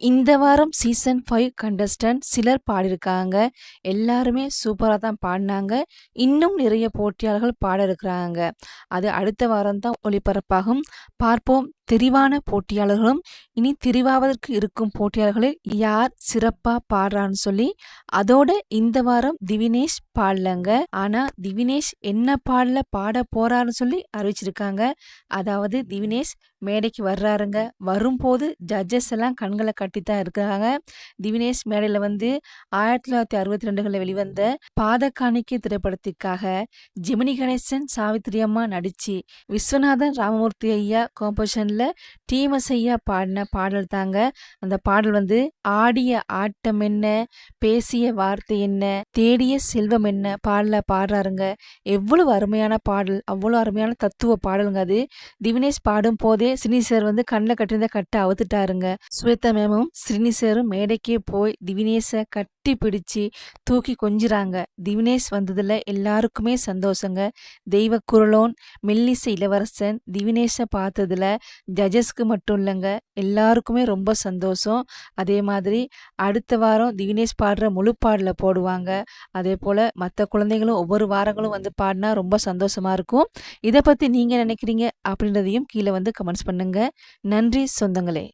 இந்த வாரம் season five contestant சிலர் பாடியிருக்காங்க. எல்லாருமே சூப்பராக தான் பாடினாங்க. இன்னும் நிறைய போட்டியாளர்கள் பாட இருக்கிறாங்க. அது அடுத்த வாரம் தான் ஒளிபரப்பாகும். பார்ப்போம். தெரிவான போட்டியாளர்களும் இனி தெரிவாவதற்கு இருக்கும் போட்டியாளர்களில் யார் சிறப்பாக பாடுறான்னு சொல்லி அதோட இந்த வாரம் திவினேஷ் பாடலங்க. ஆனால் திவினேஷ் என்ன பாடல பாட போறாருன்னு சொல்லி அறிவிச்சிருக்காங்க. அதாவது திவினேஷ் மேடைக்கு வர்றாருங்க. வரும்போது ஜட்ஜஸ் எல்லாம் கண்களை கட்டி தான் இருக்கிறாங்க திவினேஷ் மேடையில் வந்து ஆயிரத்தி தொள்ளாயிரத்தி அறுபத்தி ரெண்டுகளில் வெளிவந்த பாதகாணிக்கை திரைப்படத்திற்காக ஜெமினி கணேசன் சாவித்திரி அம்மா நடிச்சு விஸ்வநாதன் ராமமூர்த்தி ஐயா காம்போசிஷன்ல பாடலில் டீமசையா பாடின பாடல் தாங்க. அந்த பாடல் வந்து ஆடிய ஆட்டம் என்ன? பேசிய வார்த்தை என்ன? தேடிய செல்வம் என்ன? பாடல பாடுறாருங்க. எவ்வளவு அருமையான பாடல் அவ்வளோ அருமையான தத்துவ பாடலுங்க அது. திவினேஷ் பாடும் போதே சினி சார் வந்து கண்ணில் கட்டிருந்த கட்டை அவுத்துட்டாருங்க. சுவேதா மேமும் ஸ்ரீனி சாரும் மேடைக்கே போய் திவினேஷை கட்டி பிடிச்சு தூக்கி கொஞ்சிறாங்க. திவினேஷ் வந்ததில் எல்லாருக்குமே சந்தோஷங்க. தெய்வ குரலோன் மெல்லிசை இளவரசன் திவினேஷை பார்த்ததில் ஜட்ஜஸ்க்கு மட்டும் இல்லைங்க. எல்லாருக்குமே ரொம்ப சந்தோஷம். அதே மாதிரி அடுத்த வாரம் திவினேஷ் பாடுற முழு பாடல போடுவாங்க. அதே போல் மற்ற குழந்தைகளும் ஒவ்வொரு வாரங்களும் வந்து பாடினா ரொம்ப சந்தோஷமாக இருக்கும். இதை பற்றி நீங்கள் நினைக்கிறீங்க அப்படின்றதையும் கீழே வந்து கமெண்ட்ஸ் பண்ணுங்கள் நன்றி சொந்தங்களே.